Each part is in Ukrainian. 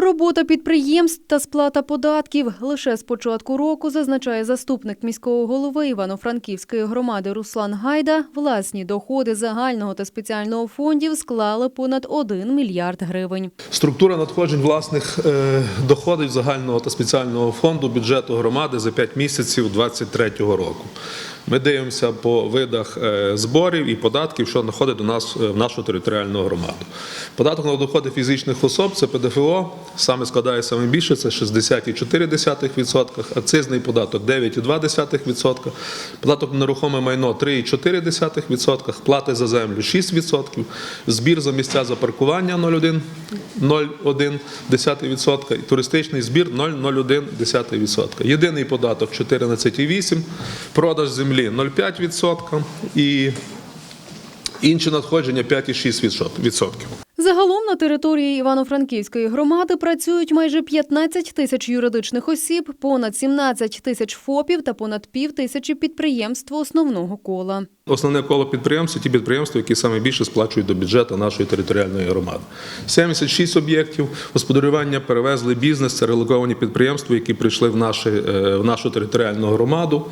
Робота підприємств та сплата податків лише з початку року, зазначає заступник міського голови Івано-Франківської громади Руслан Гайда. Власні доходи загального та спеціального фондів склали понад 1 мільярд гривень. Структура надходжень власних е, доходів загального та спеціального фонду бюджету громади за 5 місяців 2023 року. Ми дивимося по видах е, зборів і податків, що надходить до нас е, в нашу територіальну громаду. Податок на доходи фізичних особ це ПДФО, саме складає саме більше, це 60,4%, акцизний податок 9,2%, податок на нерухоме майно 3,4%, плати за землю 6%, збір за місця за паркування 0,1%, 0,1% і туристичний збір 0,01%. Єдиний податок 14,8%, продаж землі 0,5% і інші надходження 5,6%. Загалом на території Івано-Франківської громади працюють майже 15 тисяч юридичних осіб, понад 17 тисяч ФОПів та понад пів тисячі підприємств основного кола. Основне коло підприємств ті підприємства, які саме більше сплачують до бюджету нашої територіальної громади. 76 об'єктів господарювання перевезли бізнес, це релоковані підприємства, які прийшли в, наші, е, в нашу територіальну громаду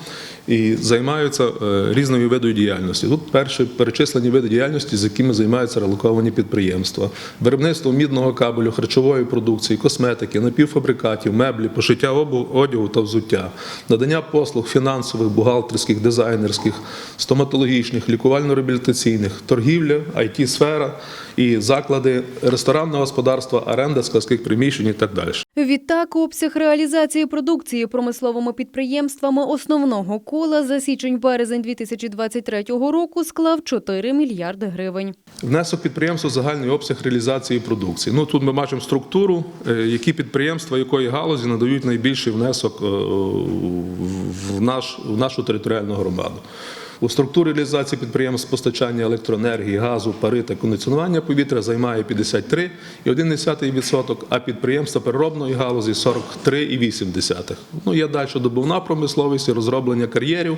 і займаються е, різними видами діяльності. Тут перші перечислені види діяльності, з якими займаються релоковані підприємства: виробництво мідного кабелю, харчової продукції, косметики, напівфабрикатів, меблі, пошиття одягу та взуття, надання послуг фінансових, бухгалтерських, дизайнерських, стоматологічних, лікувально-реабілітаційних, торгівля, it сфера і заклади ресторанного господарства, оренда складських приміщень і так далі. Відтак, обсяг реалізації продукції промисловими підприємствами основного кола за січень-березень 2023 року склав 4 мільярди гривень. Внесок підприємства загальний обсяг реалізації продукції. Ну тут ми бачимо структуру, е, які підприємства якої галузі надають найбільший внесок е, в, наш, в нашу територіальну громаду. У структурі реалізації підприємств постачання електроенергії, газу, пари та кондиціонування повітря займає 53,1%, а підприємства переробної галузі 43,8%. Ну, є далі добувна промисловість, розроблення кар'єрів.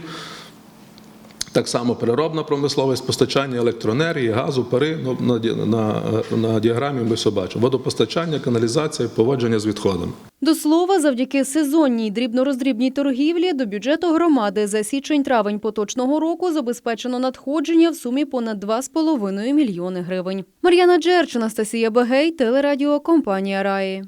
Так само переробна промисловість, постачання електроенергії, газу, пари. Ну, на, на, на діаграмі ми все бачимо. Водопостачання, каналізація, поводження з відходами. До слова, завдяки сезонній дрібнороздрібній торгівлі до бюджету громади за січень-травень поточного року забезпечено надходження в сумі понад 2,5 мільйони гривень. Мар'яна Джерч, Анастасія Бегей, телерадіокомпанія Раї.